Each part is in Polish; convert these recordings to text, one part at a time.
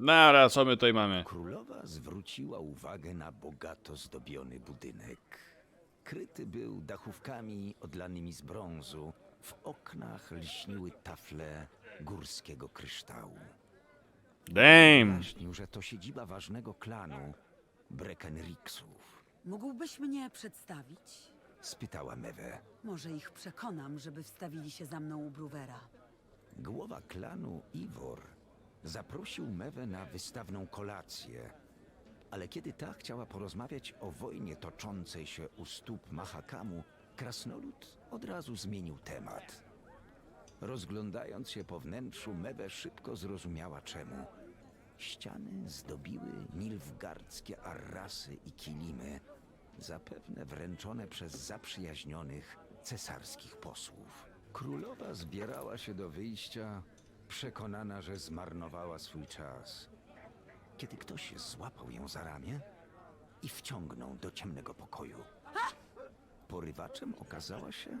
Nara, co my tutaj mamy? Królowa zwróciła uwagę na bogato zdobiony budynek. Kryty był dachówkami odlanymi z brązu. W oknach lśniły tafle górskiego kryształu. Damn! Wyjaśnił, że to siedziba ważnego klanu Breckenrixów. Mógłbyś mnie przedstawić? Spytała Mewe. Może ich przekonam, żeby wstawili się za mną u Bruwera. Głowa klanu Ivor zaprosił Mewę na wystawną kolację, ale kiedy ta chciała porozmawiać o wojnie toczącej się u stóp Mahakamu, krasnolud od razu zmienił temat. Rozglądając się po wnętrzu, Mewe szybko zrozumiała czemu. Ściany zdobiły nilfgardzkie arrasy i kilimy, zapewne wręczone przez zaprzyjaźnionych cesarskich posłów. Królowa zbierała się do wyjścia, przekonana, że zmarnowała swój czas. Kiedy ktoś złapał ją za ramię i wciągnął do ciemnego pokoju. Porywaczem okazała się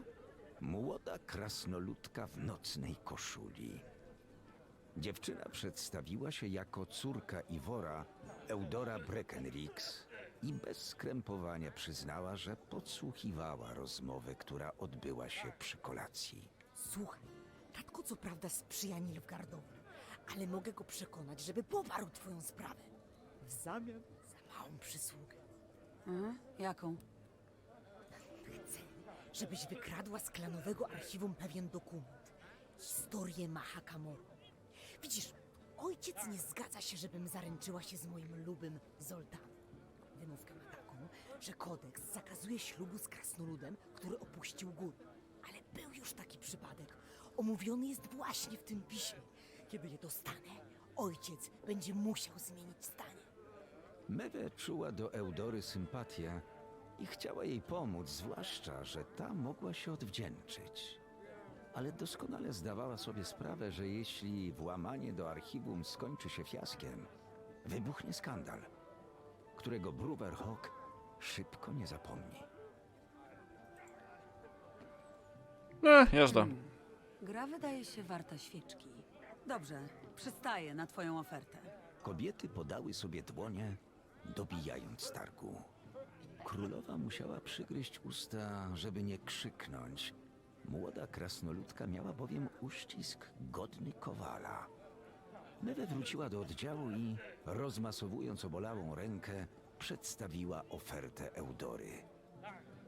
młoda krasnoludka w nocnej koszuli. Dziewczyna przedstawiła się jako córka Iwora, Eudora Breckenrix i bez skrępowania przyznała, że podsłuchiwała rozmowę, która odbyła się przy kolacji. Słuchaj, tatko co prawda sprzyja Nilfgardowi, ale mogę go przekonać, żeby poparł twoją sprawę. W zamian za małą przysługę. Mhm. Jaką? Chcę, żebyś wykradła z klanowego archiwum pewien dokument. Historię Mahakamoru. Widzisz, ojciec nie zgadza się, żebym zaręczyła się z moim lubym Zoltanem. Wymówkę ma taką, że kodeks zakazuje ślubu z krasnoludem, który opuścił góry. Ale był już taki przypadek. Omówiony jest właśnie w tym piśmie. Kiedy je dostanę, ojciec będzie musiał zmienić zdanie. Mewe czuła do Eudory sympatię i chciała jej pomóc, zwłaszcza, że ta mogła się odwdzięczyć. Ale doskonale zdawała sobie sprawę, że jeśli włamanie do archiwum skończy się fiaskiem, wybuchnie skandal, którego Bruverhawk szybko nie zapomni. E, jazda. Gra wydaje się warta świeczki. Dobrze, przystaję na twoją ofertę. Kobiety podały sobie dłonie, dobijając targu. Królowa musiała przygryźć usta, żeby nie krzyknąć. Młoda krasnoludka miała bowiem uścisk godny kowala. Mewe wróciła do oddziału i, rozmasowując obolałą rękę, przedstawiła ofertę Eudory.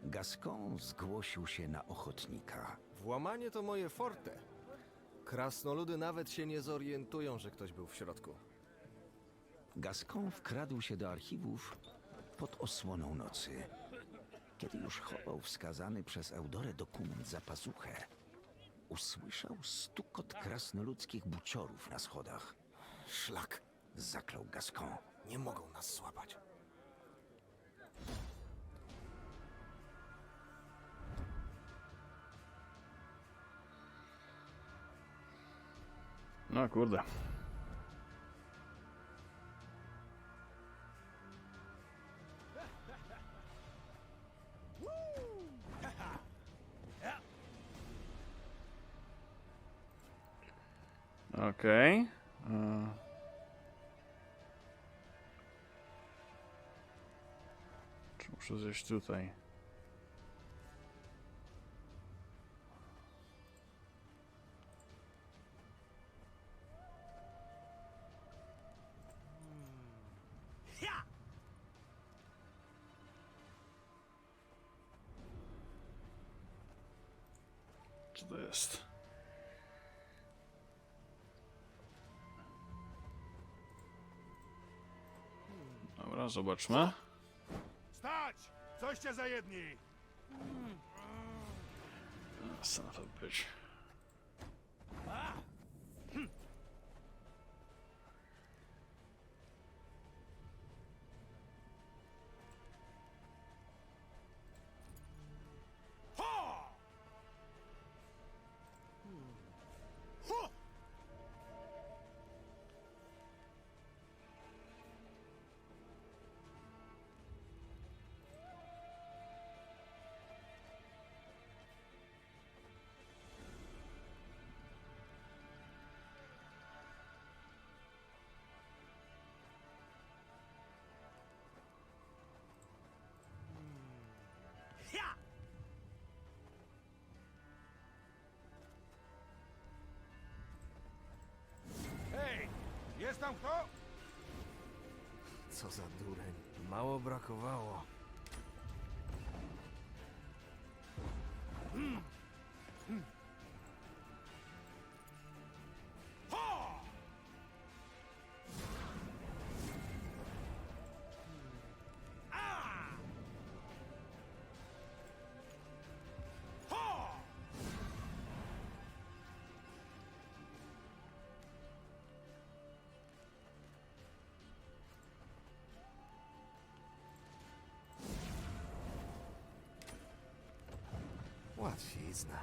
Gascon zgłosił się na ochotnika. Włamanie to moje forte. Krasnoludy nawet się nie zorientują, że ktoś był w środku. Gascon wkradł się do archiwów pod osłoną nocy. Kiedy już chował wskazany przez Eudorę dokument za pazuchę, usłyszał stukot krasnoludzkich buciorów na schodach. Szlak. Zaklął Gascon. Nie mogą nas złapać. No kurde. Okej. E. Czy muszę zejść tutaj? Co to jest? Dobra, zobaczmy. Stać! Coście za jedni! Son of tam kto? Co za dureń. Mało brakowało. Ho! Łatwizna.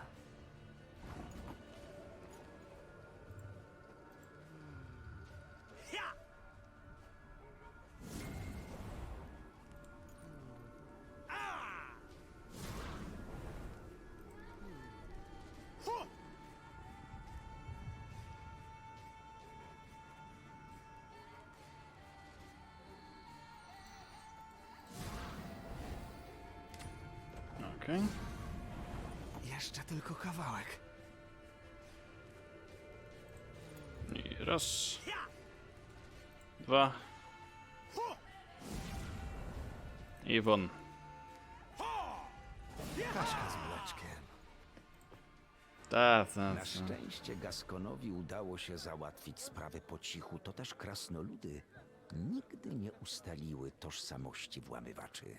Ja! A! Jeszcze tylko kawałek. I raz, dwa i won. Kaszka z mleczkiem. Ta, ta, Na ta. szczęście Gaskonowi udało się załatwić sprawę po cichu, to też krasnoludy nigdy nie ustaliły tożsamości włamywaczy.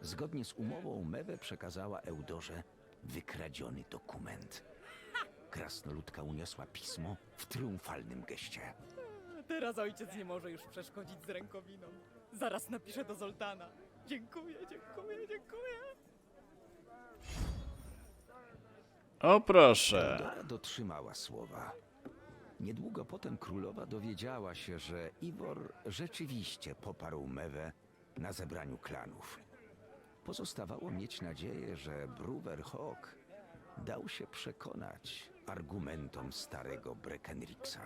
Zgodnie z umową Mewe przekazała Eudorze wykradziony dokument. Krasnoludka uniosła pismo w triumfalnym geście. Teraz ojciec nie może już przeszkodzić z rękowiną. Zaraz napiszę do Zoltana. Dziękuję, dziękuję, dziękuję. O proszę. Dotrzymała słowa. Niedługo potem królowa dowiedziała się, że Iwor rzeczywiście poparł Mewę na zebraniu klanów. Pozostawało mieć nadzieję, że Bruwer Hawk dał się przekonać argumentom starego Breckenrixa.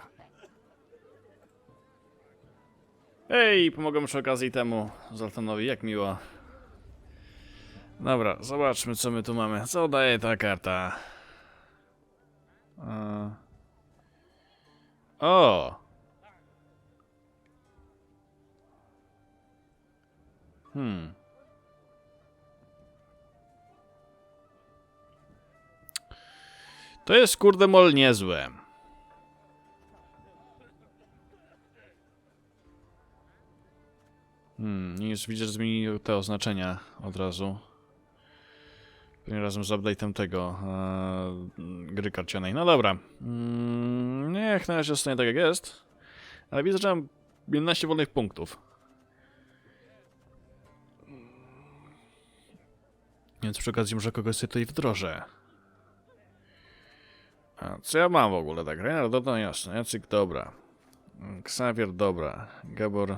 Ej, pomogę przy okazji temu Zoltanowi, jak miło. Dobra, zobaczmy co my tu mamy. Co daje ta karta? E... O! Hmm. To jest kurde mol niezłe. Hmm, już widzę, że zmienił te oznaczenia od razu. Pewnie razem z update'em tego e, gry karcianej. No dobra. Mm, niech na razie zostanie tak jak jest. Ale widzę, że mam 11 wolnych punktów. Więc przy okazji może kogoś sobie tutaj wdrożę. A co ja mam w ogóle tak? Reinhard, no jasne. Jacyk, dobra. Xavier, dobra. Gabor...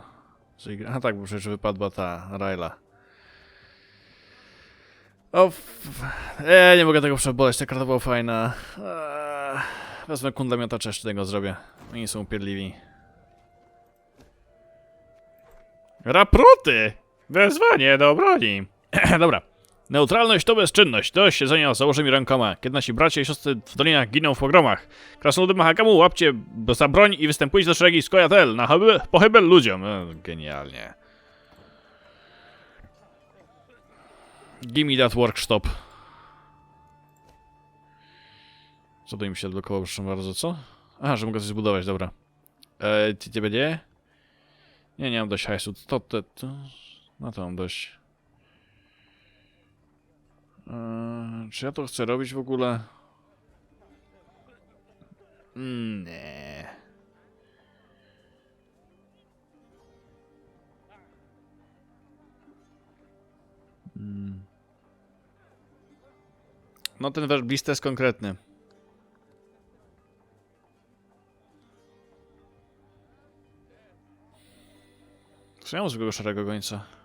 A tak, bo przecież wypadła ta Raila. O, e, nie mogę tego przeboleć, ta karta była fajna. Wezmę kundla miotacza, jeszcze tego zrobię. Oni są upierdliwi. Rapruty! Wezwanie do broni. Dobra. Neutralność to bezczynność, to siedzenia z założonymi rękoma, kiedy nasi bracia i siostry w dolinach giną w pogromach. Krasnoludy Mahakamu, łapcie za broń i występujcie do szeregi Skojatel na pochybel ludziom. E, genialnie. Gimme that workshop. Co to im się odblokowało, proszę bardzo, co? Aha, że mogę coś zbudować, dobra. Eee, ty ciebie nie? Nie, nie mam dość hajsu. To, to, to... No to mam dość. Eee, czy ja to chcę robić w ogóle? Nie. Mm. No ten werblist jest konkretny. Co ja mam zwykłego szarego gońca?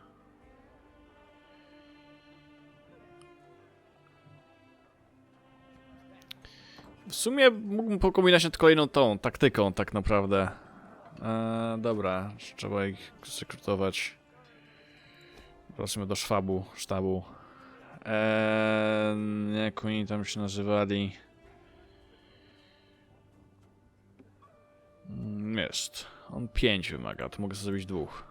W sumie mógłbym pokombinować nad kolejną tą taktyką, tak naprawdę. Eee, dobra, trzeba ich sekrutować. Wracamy do szwabu, sztabu. Eee, jak oni tam się nazywali? Jest. On pięć wymaga, to mogę zrobić dwóch.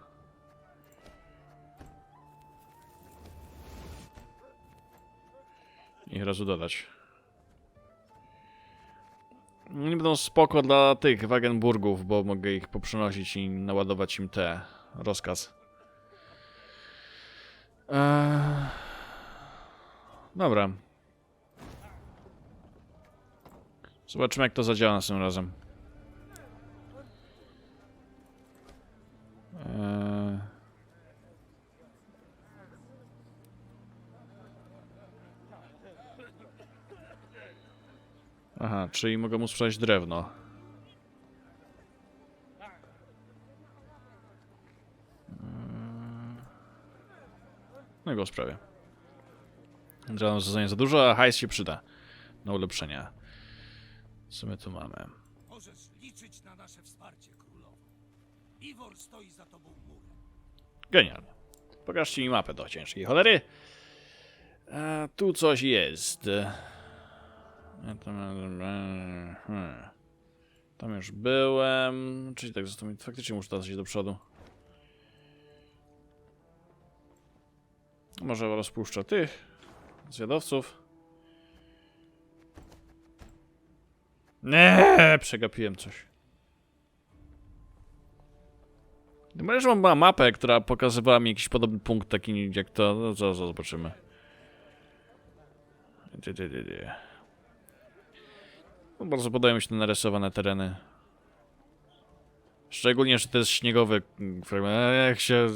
I razu dodać. Nie będą spoko dla tych Wagenburgów, bo mogę ich poprzenosić i naładować im te rozkaz. Eee... Dobra. Zobaczymy jak to zadziała następnym razem. Eee... Aha, czyli mogę mu sprzedać drewno. No i go sprawię. Drewno zostanie za dużo, a hajs się przyda na ulepszenia. Co my tu mamy? Możesz liczyć na nasze wsparcie, królowo. Iwor stoi za tobą murem. Genialnie. Pokażcie mi mapę do ciężkiej cholery. A tu coś jest. Hmm. Tam już byłem. Czyli tak, zostało mi faktycznie muszę dać do przodu. Może rozpuszczę tych zwiadowców. Nie, przegapiłem coś. Że mam mapę, która pokazywała mi jakiś podobny punkt, taki jak to. No, zaraz zobaczymy. Dy, dy, dy, dy. No, bardzo podobają mi się te narysowane tereny. Szczególnie, że to jest śniegowy mm, fragment. A Jak się.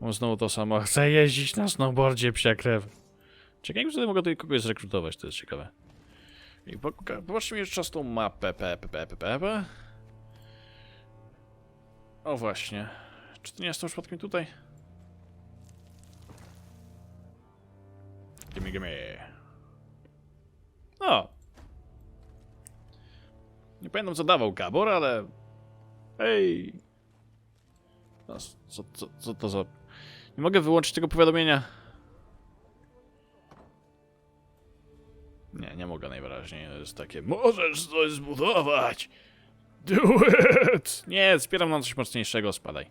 Mam znowu to samo. Chcę jeździć na snowboardzie, psia krew. Czekaj, że mogę tutaj kogoś zrekrutować, to jest ciekawe. I popatrzmy jeszcze raz tą mapę. Pe, pe, pe, pe, pe. O właśnie. Czy to nie jest to przypadkiem tutaj? Gimme, gimme. O! Nie pamiętam co dawał Gabor, ale... Ej! No, Co, co, co to za... Nie mogę wyłączyć tego powiadomienia. Nie, nie mogę najwyraźniej. To jest takie... Możesz coś zbudować! Do it! Nie, wspieram na coś mocniejszego, spadaj.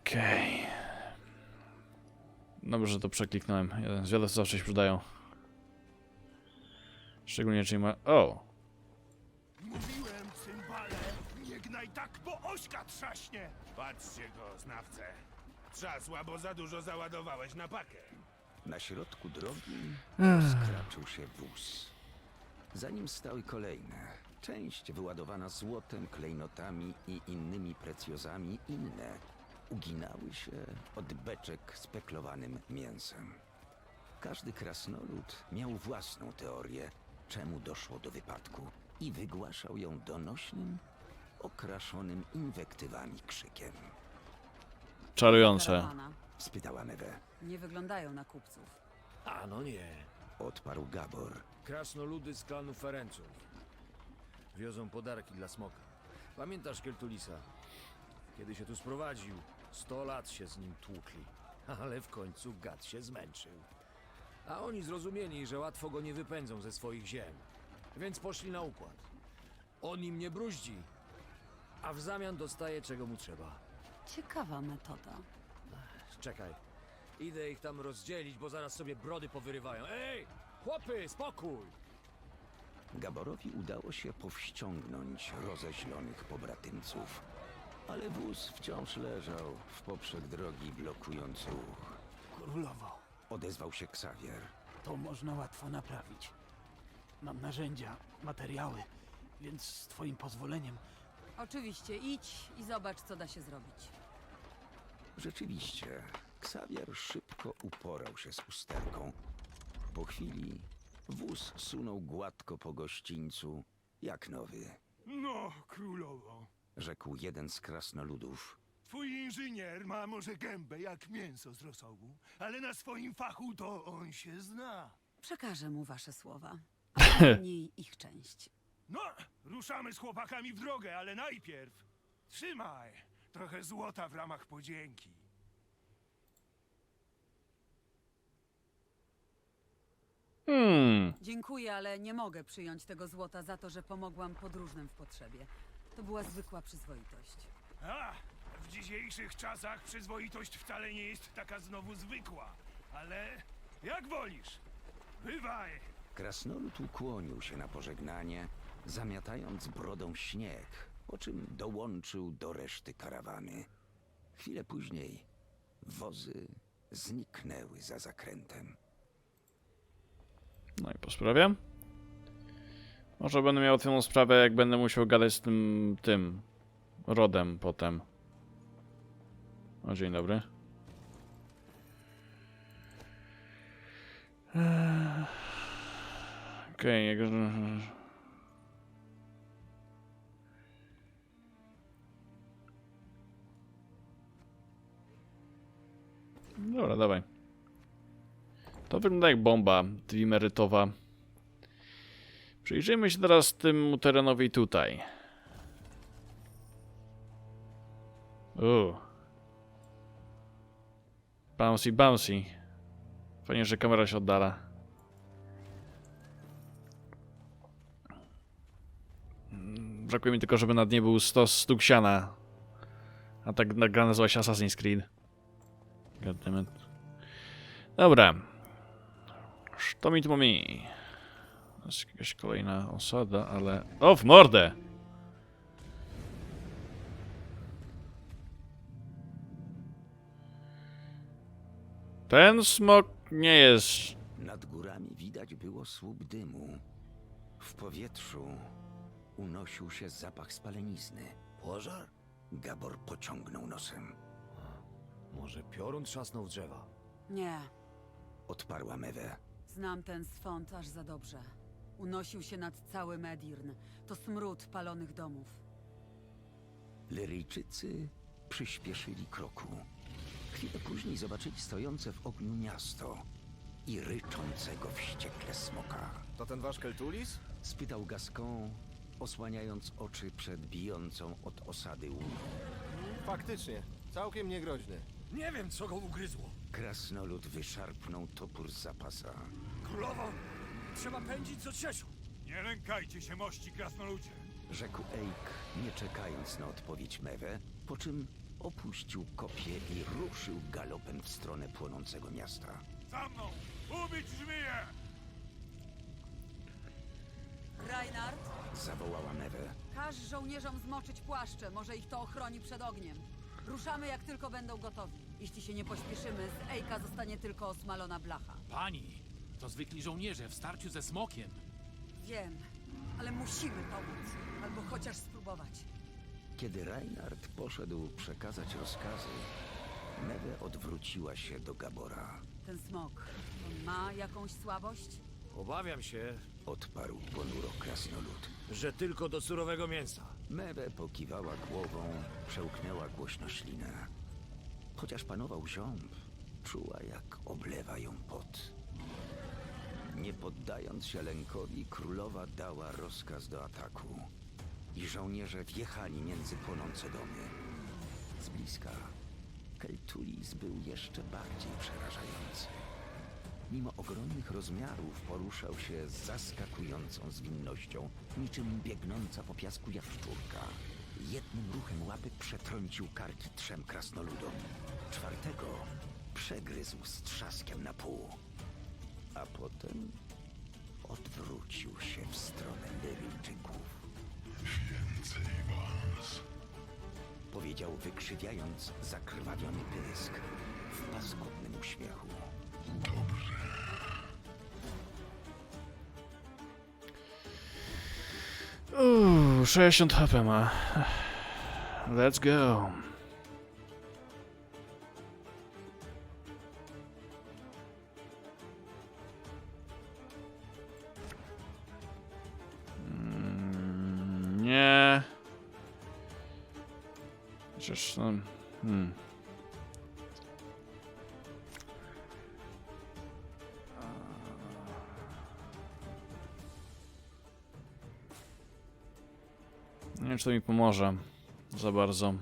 Okej. Dobrze, że to przekliknąłem. Jeden zwiadów zawsze się przydają. Szczególnie, jeżeli ma... O! Mówiłem, cymbale, nie gnaj tak, bo ośka trzaśnie. Patrzcie go, znawcę. Trzasła, bo za dużo załadowałeś na pakę. Na środku drogi skraczył się wóz. Za nim stały kolejne. Część wyładowana złotem, klejnotami i innymi precjozami, inne uginały się od beczek z peklowanym mięsem. Każdy krasnolud miał własną teorię, czemu doszło do wypadku i wygłaszał ją donośnym, okraszonym inwektywami krzykiem. Czarujące. Karawana. Spytała Mewe. Nie wyglądają na kupców. A no nie. Odparł Gabor. Krasnoludy z klanu Ferenców. Wiozą podarki dla smoka. Pamiętasz Keltulisa? Kiedy się tu sprowadził, sto lat się z nim tłukli. Ale w końcu gad się zmęczył. A oni zrozumieli, że łatwo go nie wypędzą ze swoich ziem. Więc poszli na układ. On im nie bruździ, a w zamian dostaje czego mu trzeba. Ciekawa metoda. Czekaj. Idę ich tam rozdzielić, bo zaraz sobie brody powyrywają. Ej! Chłopy, spokój! Gaborowi udało się powściągnąć rozeźlonych pobratymców, ale wóz wciąż leżał w poprzek drogi, blokując ruch. Królowo, Odezwał się Xavier. to można łatwo naprawić. Mam narzędzia, materiały, więc z twoim pozwoleniem Oczywiście, idź i zobacz, co da się zrobić. Rzeczywiście, Xavier szybko uporał się z usterką. Po chwili wóz sunął gładko po gościńcu, jak nowy, No, królowo. rzekł jeden z krasnoludów. Twój inżynier ma może gębę jak mięso z rosołu, ale na swoim fachu to on się zna. Przekażę mu wasze słowa. A mniej ich część. No, ruszamy z chłopakami w drogę, ale najpierw trzymaj trochę złota w ramach podzięki. Hmm. Dziękuję, ale nie mogę przyjąć tego złota za to, że pomogłam podróżnym w potrzebie. To była zwykła przyzwoitość. A, w dzisiejszych czasach przyzwoitość wcale nie jest taka znowu zwykła. Ale jak wolisz. Bywaj. Krasnolud ukłonił się na pożegnanie, zamiatając brodą śnieg, po czym dołączył do reszty karawany. Chwilę później wozy zniknęły za zakrętem. No i po sprawie. Może będę miał tę sprawę, jak będę musiał gadać z tym, tym rodem potem. O, dzień dobry. Eee, Okej, jak... Dobra, dawaj. To wygląda jak bomba dwimerytowa. Przyjrzyjmy się teraz temu terenowi tutaj. Uuu. Bouncy, bouncy. Fajnie, że kamera się oddala. Brakuje mi tylko, żeby nad nie był stos stuk siana. A tak nagrane z właśnie Assassin's Creed. Goddammit. Dobra. Co mi? To jest jakaś kolejna osada, ale... O, w mordę! Ten smok nie jest... Nad górami widać było słup dymu. W powietrzu unosił się zapach spalenizny. Pożar? Gabor pociągnął nosem. Może piorun trzasnął w drzewa? Nie, Odparła Mewe. znam ten swąd aż za dobrze. Unosił się nad cały Medirn. To smród palonych domów. Lyryjczycy przyspieszyli kroku. Chwilę później zobaczyli stojące w ogniu miasto i ryczącego wściekle smoka. To ten wasz Keltulis? Spytał Gascon, osłaniając oczy przed bijącą od osady łuną. Faktycznie, całkiem niegroźny. Nie wiem, co go ugryzło. Krasnolud wyszarpnął topór z zapasa. Królowo, trzeba pędzić z odsieczu. Nie lękajcie się mości, krasnoludzie. Rzekł Eik, nie czekając na odpowiedź Mewe, po czym opuścił kopię i ruszył galopem w stronę płonącego miasta. Za mną! Ubić żmiję! Reinhard, Zawołała Mewe. każ żołnierzom zmoczyć płaszcze. Może ich to ochroni przed ogniem. Ruszamy jak tylko będą gotowi. Jeśli się nie pośpieszymy, z Ejka zostanie tylko osmalona blacha. Pani, to zwykli żołnierze w starciu ze smokiem. Wiem, ale musimy pomóc. Albo chociaż spróbować. Kiedy Reinhard poszedł przekazać rozkazy, Mewe odwróciła się do Gabora. Ten smok, on ma jakąś słabość? Obawiam się, Odparł ponuro krasnolud. że tylko do surowego mięsa. Mewe pokiwała głową, przełknęła głośno ślinę. Chociaż panował ziąb, czuła jak oblewa ją pot. Nie poddając się lękowi, królowa dała rozkaz do ataku. I żołnierze wjechali między płonące domy. Z bliska Keltulis był jeszcze bardziej przerażający. Mimo ogromnych rozmiarów poruszał się z zaskakującą zwinnością, niczym biegnąca po piasku jaszczurka. Jednym ruchem łapy przetrącił karki trzem krasnoludom. Czwartego przegryzł z trzaskiem na pół. A potem odwrócił się w stronę Lyryjczyków. Powiedział wykrzywiając zakrwawiony pysk w paskudnym uśmiechu. Uuu, 60 HP ma. Let's go. Chociaż no, hmm. Nie wiem, czy to mi pomoże za bardzo.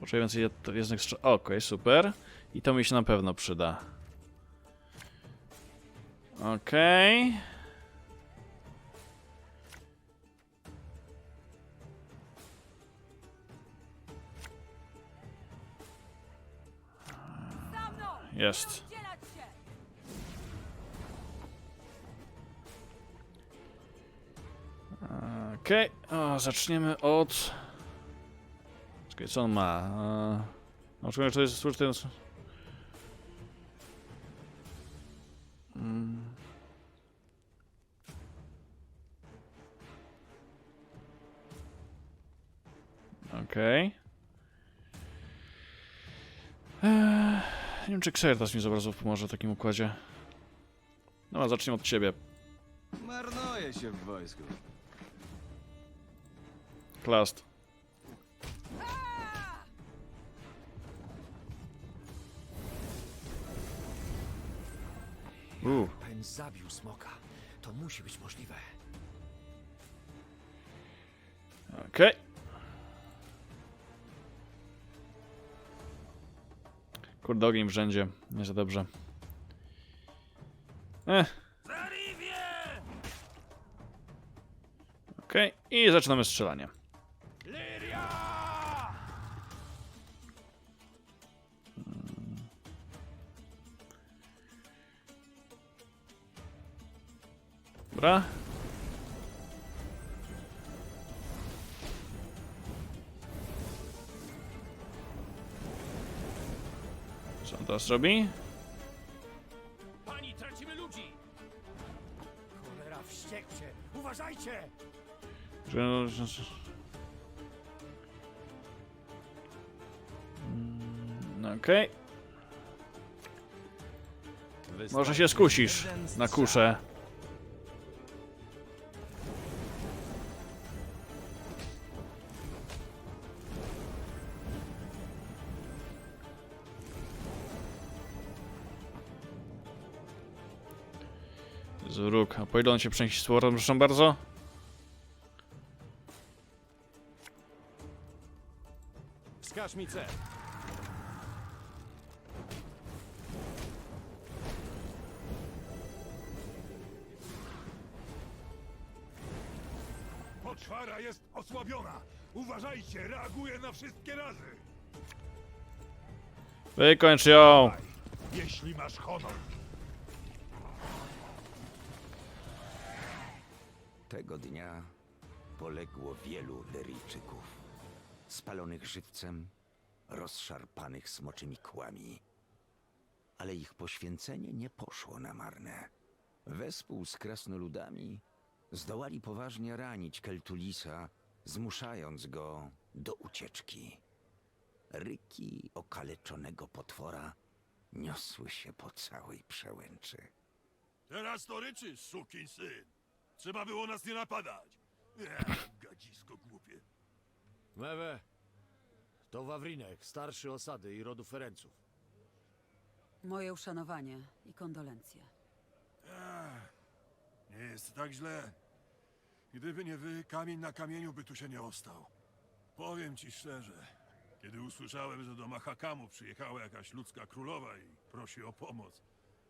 Potrzebuję więcej jed- jednych strzel... Okej, super. I to mi się na pewno przyda. Okej. Za Jest. Okej, o, zaczniemy od... Czekaj, co on ma? No, czekaj, to jest słuszny... Mm. Okej. Eee, Nie wiem, czy Xerdas mi za bardzo pomoże w takim układzie. No, zacznijmy od ciebie. Marnuje się w wojsku. Klast. Uh, Pen zabił smoka. To musi być możliwe. okej. Kurde, ogień w rzędzie. Nie za dobrze. Eh. Okej, i zaczynamy strzelanie. Dobra. Teraz robi? Pani, tracimy ludzi! Cholera, wściekcie! Uważajcie! Że, że, że... Mm, Okej. Może się skusisz na kuszę. Zrób. A po ile on się z powrotem, proszę bardzo? Wskaż mi cel. Poczwara jest osłabiona! Uważajcie, reaguje na wszystkie razy! Wykończ ją! Jeśli masz honor. Tego dnia poległo wielu Leryjczyków. Spalonych żywcem, rozszarpanych smoczymi kłami. Ale ich poświęcenie nie poszło na marne. Wespół z krasnoludami zdołali poważnie ranić Keltulisa, zmuszając go do ucieczki. Ryki okaleczonego potwora niosły się po całej przełęczy. Teraz to ryczy, sukin syn. Trzeba było nas nie napadać. Ech, gadzisko głupie. Mewe, to Wawrinek, starszy osady i rodu Ferenców. Moje uszanowanie i kondolencje. Ech, nie jest tak źle. Gdyby nie wy, kamień na kamieniu by tu się nie ostał. Powiem ci szczerze, kiedy usłyszałem, że do Mahakamu przyjechała jakaś ludzka królowa i prosi o pomoc,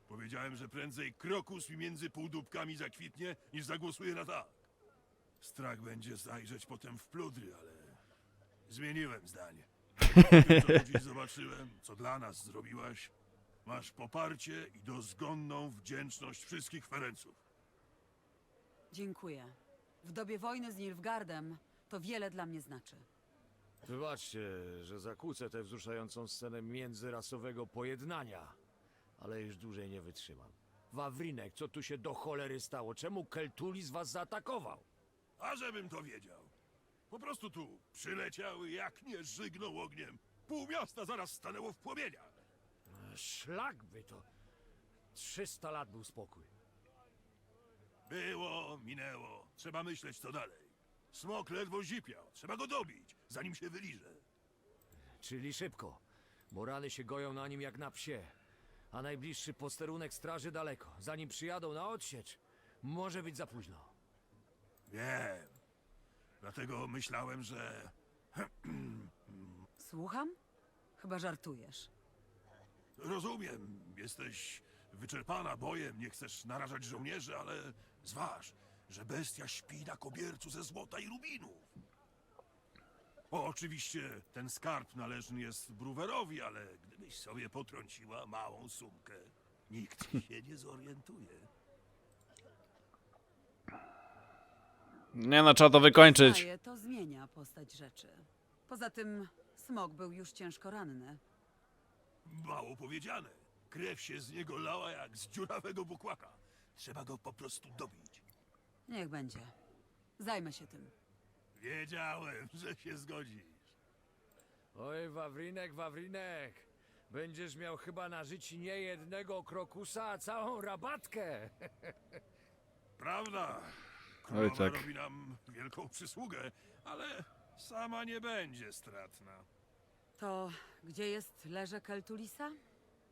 powiedziałem, że prędzej krokus mi między półdubkami zakwitnie, niż zagłosuje na tak. Strach będzie zajrzeć potem w pludry, ale zmieniłem zdanie. Po tym, co tu dziś zobaczyłem, co dla nas zrobiłaś, masz poparcie i dozgonną wdzięczność wszystkich Ferenców. Dziękuję. W dobie wojny z Nilfgaardem to wiele dla mnie znaczy. Wybaczcie, że zakłócę tę wzruszającą scenę międzyrasowego pojednania, ale już dłużej nie wytrzymam. Wawrinek, co tu się do cholery stało? Czemu Keltulis was zaatakował? A żebym to wiedział. Po prostu tu przyleciały, jak nie żygnął ogniem. Pół miasta zaraz stanęło w płomieniach. Szlak by to. 300 lat był spokój. Było, minęło. Trzeba myśleć, co dalej. Smok ledwo zipiał. Trzeba go dobić, zanim się wyliże. Czyli szybko, bo rany się goją na nim jak na psie. A najbliższy posterunek straży daleko. Zanim przyjadą na odsiecz, może być za późno. Wiem. Dlatego myślałem, że... Słucham? Chyba żartujesz. Rozumiem, jesteś wyczerpana bojem, nie chcesz narażać żołnierzy, ale zważ, że bestia śpi na kobiercu ze złota i rubinów. O, oczywiście ten skarb należny jest Bruwerowi, ale gdybyś sobie potrąciła małą sumkę, nikt się nie zorientuje. Nie no, trzeba to wykończyć. Przyznaję, to zmienia postać rzeczy. Poza tym smok był już ciężko ranny. Mało powiedziane. Krew się z niego lała jak z dziurawego bukłaka. Trzeba go po prostu dobić. Niech będzie. Zajmę się tym. Wiedziałem, że się zgodzisz. Oj, Wawrinek, Wawrinek. Będziesz miał chyba na życiu nie jednego krokusa, a całą rabatkę. Prawda? Królowa tak. robi nam wielką przysługę, ale sama nie będzie stratna. To gdzie jest leże Keltulisa?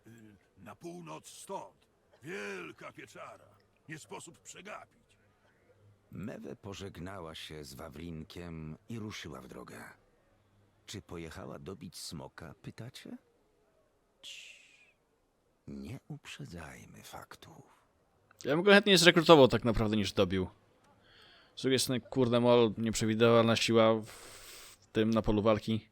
Y, Na północ stąd. Wielka pieczara. Nie sposób przegapić. Mewe pożegnała się z Wawrinkiem i ruszyła w drogę. Czy pojechała dobić smoka, pytacie? Nie uprzedzajmy faktów. Ja bym go chętniej zrekrutował tak naprawdę niż dobił. Z drugiej strony, kurde, mol, nieprzewidywalna siła w tym na polu walki.